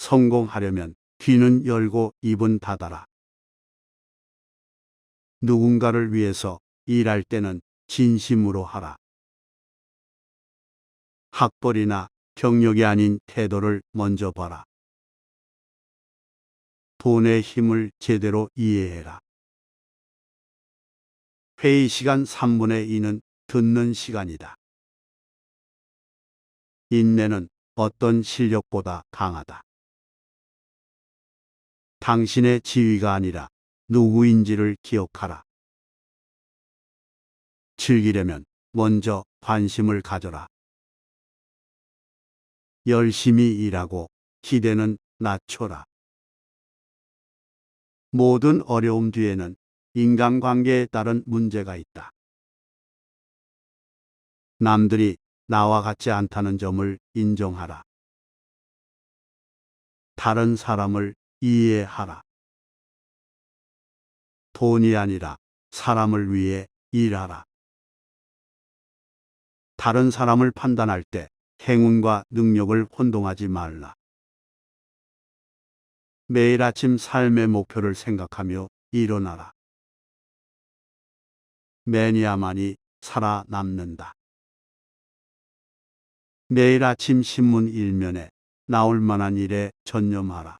성공하려면 귀는 열고 입은 닫아라. 누군가를 위해서 일할 때는 진심으로 하라. 학벌이나 경력이 아닌 태도를 먼저 봐라. 돈의 힘을 제대로 이해해라. 회의 시간 3분의 2는 듣는 시간이다. 인내는 어떤 실력보다 강하다. 당신의 지위가 아니라 누구인지를 기억하라. 즐기려면 먼저 관심을 가져라. 열심히 일하고 기대는 낮춰라. 모든 어려움 뒤에는 인간관계에 따른 문제가 있다. 남들이 나와 같지 않다는 점을 인정하라. 다른 사람을 이해하라. 돈이 아니라 사람을 위해 일하라. 다른 사람을 판단할 때 행운과 능력을 혼동하지 말라. 매일 아침 삶의 목표를 생각하며 일어나라. 매니아만이 살아남는다. 매일 아침 신문 일면에 나올 만한 일에 전념하라.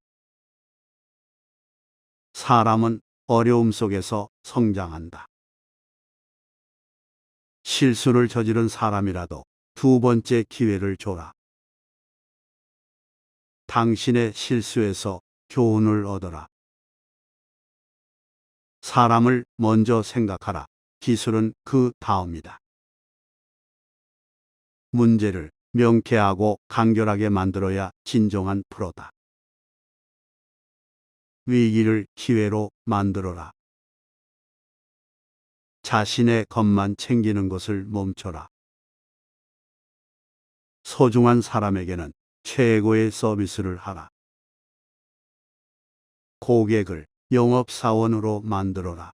사람은 어려움 속에서 성장한다. 실수를 저지른 사람이라도 두 번째 기회를 줘라. 당신의 실수에서 교훈을 얻어라. 사람을 먼저 생각하라. 기술은 그 다음이다. 문제를 명쾌하고 간결하게 만들어야 진정한 프로다. 위기를 기회로 만들어라. 자신의 것만 챙기는 것을 멈춰라. 소중한 사람에게는 최고의 서비스를 하라. 고객을 영업사원으로 만들어라.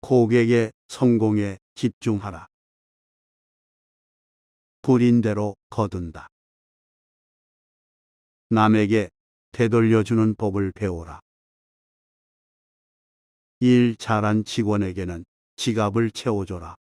고객의 성공에 집중하라. 부린 대로 거둔다. 남에게 되돌려주는 법을 배워라. 일 잘한 직원에게는 지갑을 채워줘라.